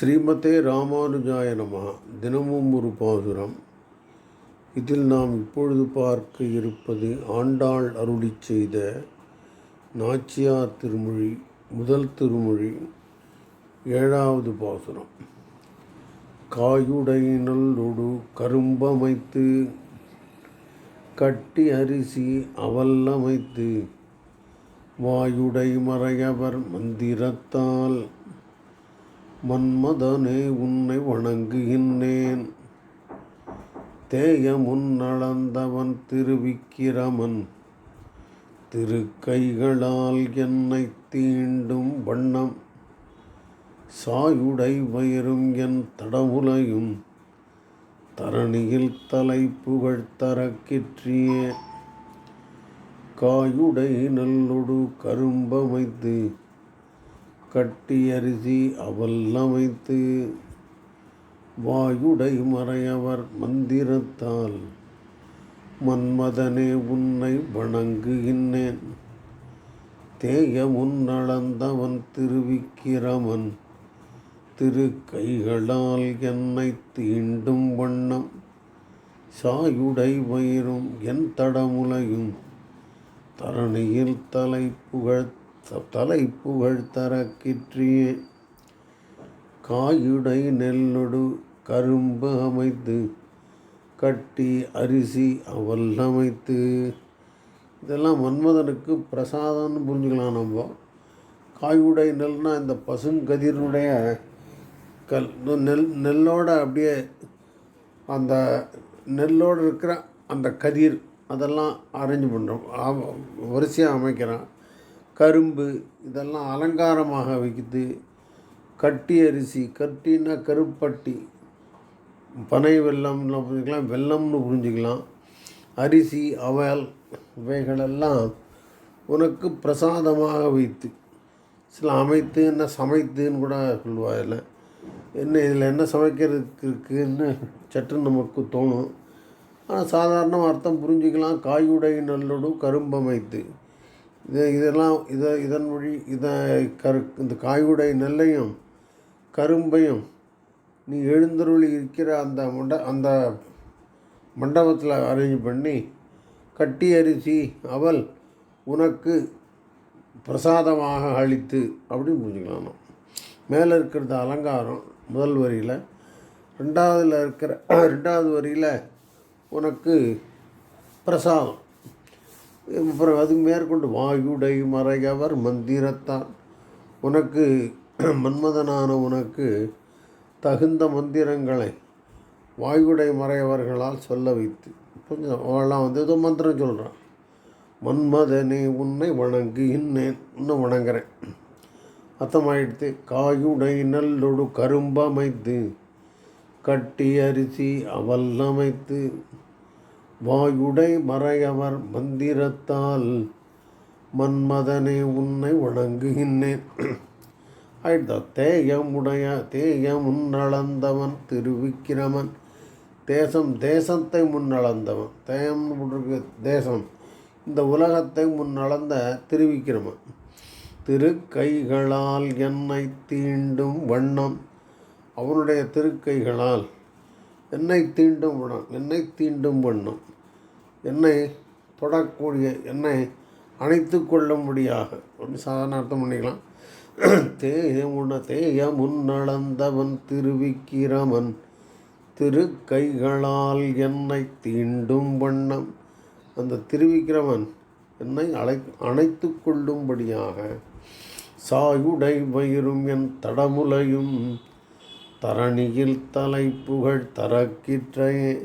ஸ்ரீமதே ராமானுஜாய நம. தினமும் ஒரு பாசுரம். இதில் நாம் இப்பொழுது பார்க்க இருப்பது ஆண்டாள் அருளி செய்த நாச்சியார் திருமொழி முதல் திருமொழி ஏழாவது பாசுரம். காயுடையினல்லொடு கரும்பமைத்து கட்டி அரிசி அவல்லமைத்து வாயுடை மறையவர் மந்திரத்தால் மன்மதனே உன்னை வணங்குகின்றேன். தேயமுன் நடந்தவன் திருவிக்கிரமன். திருக்கைகளால் என்னை தீண்டும் வண்ணம். சாயுடை வயிறும் என் தடமுலையும் தரணியில் தலை புகழ் தரக்கிற்றியே. காயுடை நல்லொடு கரும்பமைத்து கட்டி அரிசி அவல்லமைத்து வாயுடை மறையவர் மந்திரத்தால் மன்மதனே உன்னை வணங்குகின்றேன். தேய முன்னளந்தவன் திருவிக்கிரமன் திரு கைகளால் என்னை தீண்டும் வண்ணம் சாயுடை வயிறும் என் தடமுலையும் தரணியில் தலை புகழ் தலை புகழ் தரக்கிற்றியே காயுடை நெல்லொடு கரும்பு அமைத்து கட்டி அரிசி அவல் அமைத்து. இதெல்லாம் மன்மதனுக்கு பிரசாதம்னு புரிஞ்சுக்கலாம் நம்ம. காயுடை நெல்னால் இந்த பசுங்கதிரினுடைய கல். நெல் நெல்லோட அப்படியே அந்த நெல்லோடு இருக்கிற அந்த கதிர் அதெல்லாம் அரேஞ்ச் பண்ணுறோம் வரிசையாக அமைக்கிறான் கரும்பு இதெல்லாம் அலங்காரமாக வைக்குது கட்டி அரிசி கட்டின்னா கருப்பட்டி பனை வெள்ளம்னு புரிஞ்சுக்கலாம் வெள்ளம்னு புரிஞ்சுக்கலாம். அரிசி அவல் இவைகளெல்லாம் உனக்கு பிரசாதமாக வைத்து சில அமைத்து என்ன சமைத்துன்னு கூட சொல்லுவாயில் என்ன இதில் என்ன சமைக்கிறதுக்கு இருக்குன்னு சற்று நமக்கு தோணும். ஆனால் சாதாரண அர்த்தம் புரிஞ்சுக்கலாம். காயுடை நல்லொடு கரும்பமைத்து இது இதெல்லாம் இதை இதன் வழி இதை கரு இந்த காயுடை நெல்லையும் கரும்பையும் நீ எழுந்தருளி இருக்கிற அந்த மண்ட அந்த மண்டபத்தில் அரேஞ்ச் பண்ணி கட்டி அரிசி அவள் உனக்கு பிரசாதமாக அளித்து அப்படின்னு புரிஞ்சுக்கலாம் மேலே இருக்கிறது அலங்காரம் முதல் வரியில். ரெண்டாவதில் இருக்கிற ரெண்டாவது வரியில் உனக்கு பிரசாதம். அப்புறம் அது மேற்கொண்டு வாயுடை மறையவர் மந்திரத்தான். உனக்கு மன்மதனான உனக்கு தகுந்த மந்திரங்களை வாயுடை மறையவர்களால் சொல்ல வைத்து. கொஞ்சம் அவெல்லாம் வந்து ஏதோ மந்திரம் சொல்கிறான் மன்மதனே உன்னை வணங்குகின்றேன். இன்னும் வணங்குறேன். அர்த்தமாயிடுத்து காயுடை நல்லொடு கரும்பமைத்து கட்டி அரிசி அவல்லமைத்து வாயுடை மறையவர் மந்திரத்தால் மன்மதனே உன்னை வணங்குகின்றேன். ஆயிடுதா தேயமுடைய தேயம் முன்னளந்தவன் திருவிக்கிரமன். தேசம் தேசத்தை முன்னளந்தவன். தேயம் போட்டிருக்கு தேசம். இந்த உலகத்தை முன்னளந்த திருவிக்கிரமன். திருக்கைகளால் என்னை தீண்டும் வண்ணம். அவனுடைய திருக்கைகளால் என்னை தீண்டும் வண்ணம் என்னை தீண்டும் வண்ணம் என்னை தொடக்கூடிய என்னை அணைத்து கொள்ளும்படியாக. அப்படின்னு சாதாரண அர்த்தம் பண்ணிக்கலாம். தேய முன்ன தேய முன்னளந்தவன் திருவிக்கிரமன் திரு கைகளால் என்னை தீண்டும் வண்ணம். அந்த திருவிக்கிரமன் என்னை அழை அணைத்து கொள்ளும்படியாக. சாயுடை வயிறும் என் தடமுலையும் தரணியில் தலை புகழ் தரக்கிற்றே.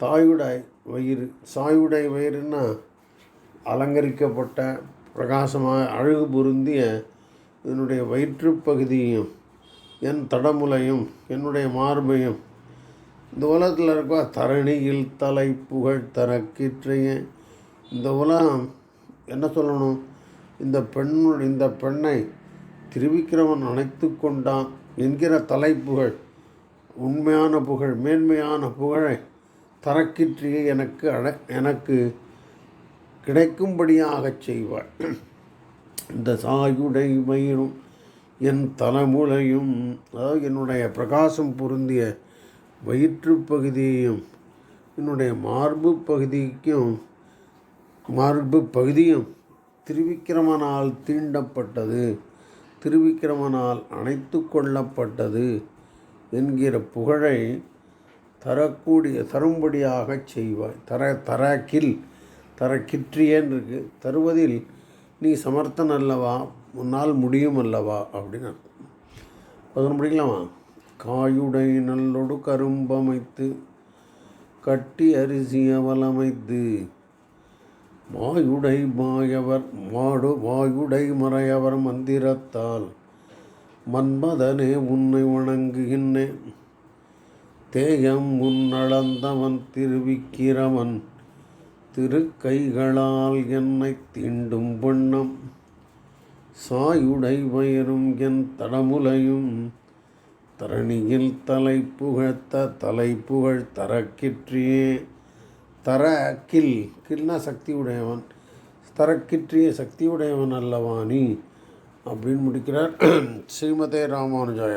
தாயுடை வயிறு சாயுடை வயிறுன்னா அலங்கரிக்கப்பட்ட பிரகாசமாக அழகு பொருந்திய என்னுடைய வயிற்றுப்பகுதியையும் என் தடமுலையும் என்னுடைய மார்பையும் இந்த உலகத்தில் இருக்க தரணியில் தலை புகழ் தரக்கிற்றையே. இந்த உலகம் என்ன சொல்லணும்? இந்த பெண்ணு இந்த பெண்ணை திருவிக்கிரமன் அணைத்து கொண்டான் என்கிற தலைப்புகள் உண்மையான புகழ் மேன்மையான புகழை தரக்கிற்றியை எனக்கு அட எனக்கு கிடைக்கும்படியாகச் செய்வாள். இந்த சாயுடை மயிரும் என் தலைமுலையும் அதாவது என்னுடைய பிரகாசம் பொருந்திய வயிற்று பகுதியையும் என்னுடைய மார்பு பகுதிக்கும் மார்பு பகுதியும் திருவிக்கிரமனால் தீண்டப்பட்டது. திருவிக்கிரமனால் அணைத்து கொள்ளப்பட்டது என்கிற புகழை தரக்கூடிய தரும்படியாகச் செய்வாய். தர தரக்கில் தரக்கிற்றியன் இருக்கு தருவதில் நீ சமர்த்தன் அல்லவா? உன்னால் முடியும் அல்லவா? அப்படின்னு அர்த்தம். பதினொன்று படிக்கலாமா? காயுடை நல்லொடு கரும்பமைத்து கட்டி அரிசி அவலமைத்து மாயுடை மாயவர் மாடு வாயுடை மறையவர் மந்திரத்தால் மன்மதனே உன்னை வணங்குகின்றேன். தேயம் உன்னளந்தவன் திருவிக்கிரமன் திருக்கைகளால் என்னை தீண்டும் வண்ணம். சாயுடை வயரும் என் தடமுலையும் தரணியில் தலை புகழ்த்த தலை புகழ் தரக்கிற்றியே. தர கில் கில்னா சக்தி உடையவன் தரக்கிற்றிய சக்தி உடையவன் அல்லவா நீ அப்படின்னு முடிக்கிறார். ஸ்ரீமதே ராமானுஜாய